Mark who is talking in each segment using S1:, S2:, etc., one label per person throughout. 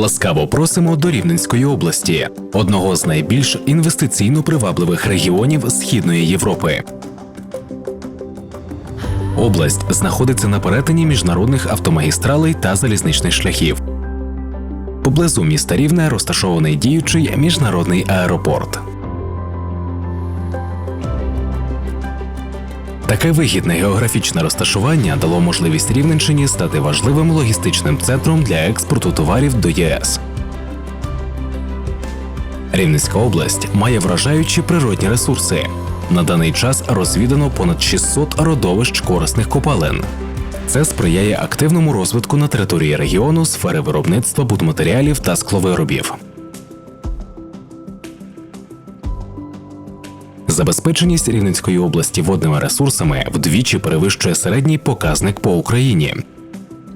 S1: Ласкаво просимо до Рівненської області, одного з найбільш інвестиційно привабливих регіонів Східної Європи. Область знаходиться на перетині міжнародних автомагістралей та залізничних шляхів. Поблизу міста Рівне розташований діючий міжнародний аеропорт. Таке вигідне географічне розташування дало можливість Рівненщині стати важливим логістичним центром для експорту товарів до ЄС. Рівненська область має вражаючі природні ресурси. На даний час розвідано понад 600 родовищ корисних копалин. Це сприяє активному розвитку на території регіону сфери виробництва будматеріалів та скловиробів. Забезпеченість Рівненської області водними ресурсами вдвічі перевищує середній показник по Україні.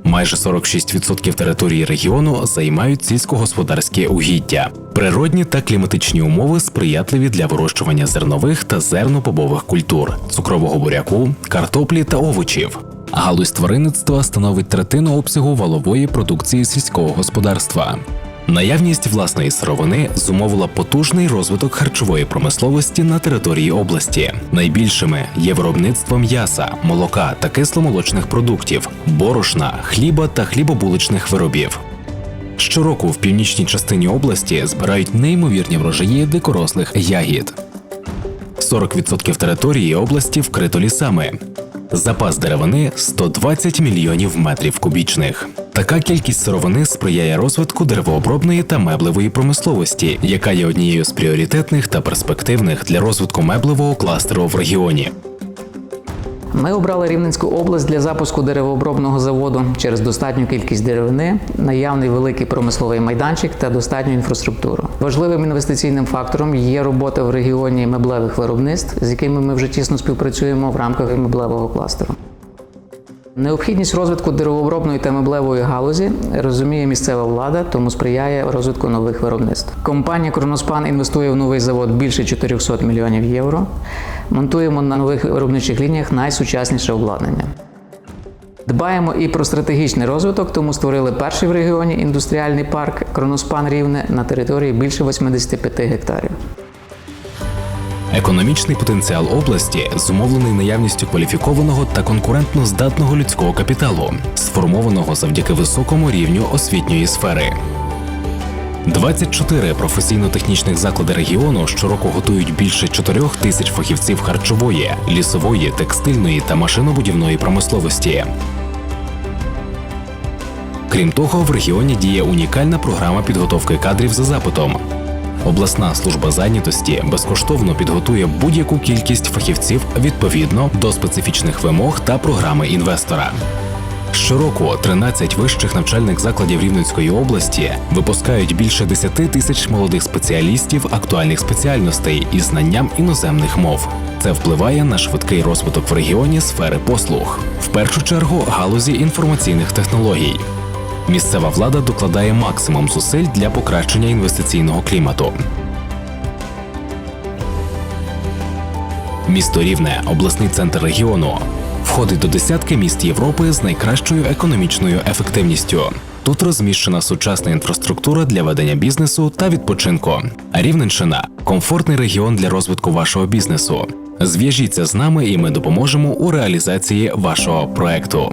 S1: Майже 46% території регіону займають сільськогосподарські угіддя. Природні та кліматичні умови сприятливі для вирощування зернових та зернобобових культур, цукрового буряку, картоплі та овочів. Галузь тваринництва становить третину обсягу валової продукції сільського господарства. Наявність власної сировини зумовила потужний розвиток харчової промисловості на території області. Найбільшими є виробництво м'яса, молока та кисломолочних продуктів, борошна, хліба та хлібобуличних виробів. Щороку в північній частині області збирають неймовірні врожаї дикорослих ягід. 40% території області вкрито лісами. Запас деревини 120 мільйонів метрів кубічних. Така кількість сировини сприяє розвитку деревообробної та меблевої промисловості, яка є однією з пріоритетних та перспективних для розвитку меблевого кластеру в регіоні.
S2: Ми обрали Рівненську область для запуску деревообробного заводу через достатню кількість деревини, наявний великий промисловий майданчик та достатню інфраструктуру. Важливим інвестиційним фактором є робота в регіоні меблевих виробництв, з якими ми вже тісно співпрацюємо в рамках меблевого кластеру. Необхідність розвитку деревообробної та меблевої галузі розуміє місцева влада, тому сприяє розвитку нових виробництв. Компанія Кроноспан інвестує в новий завод більше 400 мільйонів євро. Монтуємо на нових виробничих лініях найсучасніше обладнання. Дбаємо і про стратегічний розвиток, тому створили перший в регіоні індустріальний парк Кроноспан Рівне на території більше 85 гектарів.
S1: Економічний потенціал області зумовлений наявністю кваліфікованого та конкурентно здатного людського капіталу, сформованого завдяки високому рівню освітньої сфери. 24 професійно-технічних заклади регіону щороку готують більше 4 тисяч фахівців харчової, лісової, текстильної та машинобудівної промисловості. Крім того, в регіоні діє унікальна програма підготовки кадрів за запитом. Обласна служба зайнятості безкоштовно підготує будь-яку кількість фахівців відповідно до специфічних вимог та програми інвестора. Щороку 13 вищих навчальних закладів Рівненської області випускають більше 10 тисяч молодих спеціалістів актуальних спеціальностей із знанням іноземних мов. Це впливає на швидкий розвиток в регіоні сфери послуг, в першу чергу галузі інформаційних технологій. Місцева влада докладає максимум зусиль для покращення інвестиційного клімату. Місто Рівне, обласний центр регіону, входить до десятки міст Європи з найкращою економічною ефективністю. Тут розміщена сучасна інфраструктура для ведення бізнесу та відпочинку. Рівненщина комфортний регіон для розвитку вашого бізнесу. Зв'яжіться з нами, і ми допоможемо у реалізації вашого проекту.